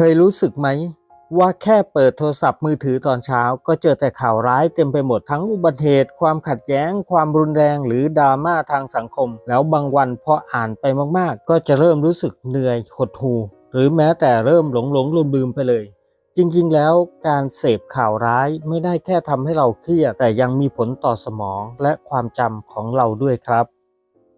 เคยรู้สึกไหม ว่าแค่เปิดโทรศัพท์มือถือตอนเช้า ก็เจอแต่ข่าวร้ายเต็มไปหมดทั้งอุบัติเหตุ ความขัดแย้ง ความรุนแรง หรือดราม่าทางสังคม แล้วบางวันพออ่านไปมากๆ ก็จะเริ่มรู้สึกเหนื่อยหดหู่หรือแม้แต่เริ่มหลงหลงลืมลืมไปเลย จริงๆ แล้วการเสพข่าวร้ายไม่ได้แค่ทำให้เราเครียดแต่ยังมีผลต่อสมองและความจำของเราด้วยครับ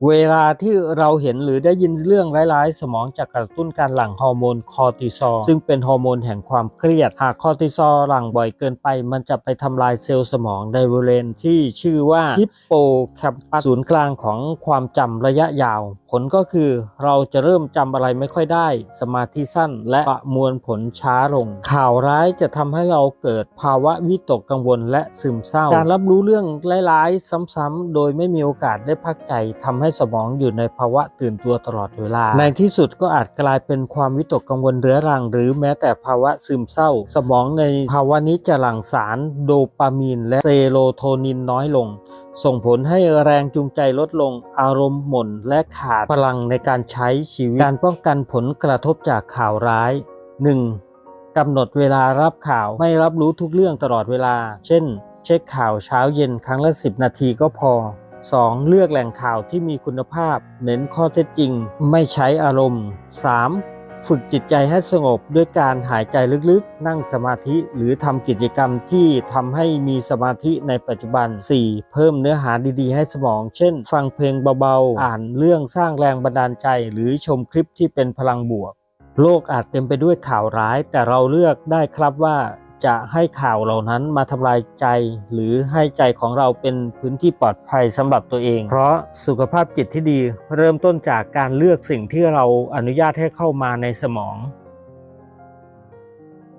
เวลาที่เราเห็นหรือได้ยินเรื่องร้ายๆ สมองจะกระตุ้นการหลั่งฮอร์โมนคอร์ติซอลซึ่งเป็นฮอร์โมนแห่งความเครียด หากคอร์ติซอลหลั่งบ่อยเกินไป มันจะไปทำลายเซลล์สมองในบริเวณที่ชื่อว่าฮิปโปแคมปัสศูนย์กลางของความจำระยะยาว ผลก็คือเราจะเริ่มจำอะไรไม่ค่อยได้ สมาธิสั้น และประมวลผลช้าลง ข่าวร้ายจะทำให้เราเกิดภาวะวิตกกังวลและซึมเศร้า การรับรู้เรื่องร้ายๆ ซ้ำๆโดยไม่มีโอกาสได้พักใจทำให้สมองอยู่ในภาวะตื่นตัวตลอดเวลา ในที่สุดก็อาจกลายเป็นความวิตกกังวลเรื้อรัง หรือแม้แต่ภาวะซึมเศร้า สมองในภาวะนี้จะหลั่งสารโดปามีน และเซโรโทนินน้อยลง ส่งผลให้แรงจูงใจลดลง อารมณ์หม่นและขาดพลังในการใช้ชีวิตการป้องกันผลกระทบจากข่าวร้าย 1. กำหนดเวลารับข่าวไม่รับรู้ทุกเรื่องตลอดเวลา เช่น เช็คข่าวเช้าเย็นครั้งละ 10 นาทีก็พอ 2. เลือกแหล่งข่าวที่มีคุณภาพ เน้นข้อเท็จจริง ไม่ใช้อารมณ์ 3. ฝึกจิตใจให้สงบด้วยการหายใจลึกๆ นั่งสมาธิหรือทำกิจกรรมที่ทำให้มีสมาธิในปัจจุบัน 4. เพิ่มเนื้อหาดีๆ ให้สมอง เช่น ฟังเพลงเบาๆ อ่านเรื่องสร้างแรงบันดาลใจ หรือชมคลิปที่เป็นพลังบวก โลกอาจเต็มไปด้วยข่าวร้าย แต่เราเลือกได้ครับว่า จะให้ข่าวเหล่านั้นมาทำลายใจ หรือให้ใจของเราเป็นพื้นที่ปลอดภัยสำหรับตัวเอง เพราะสุขภาพจิตที่ดีเริ่มต้นจากการเลือกสิ่งที่เราอนุญาตให้เข้ามาในสมอง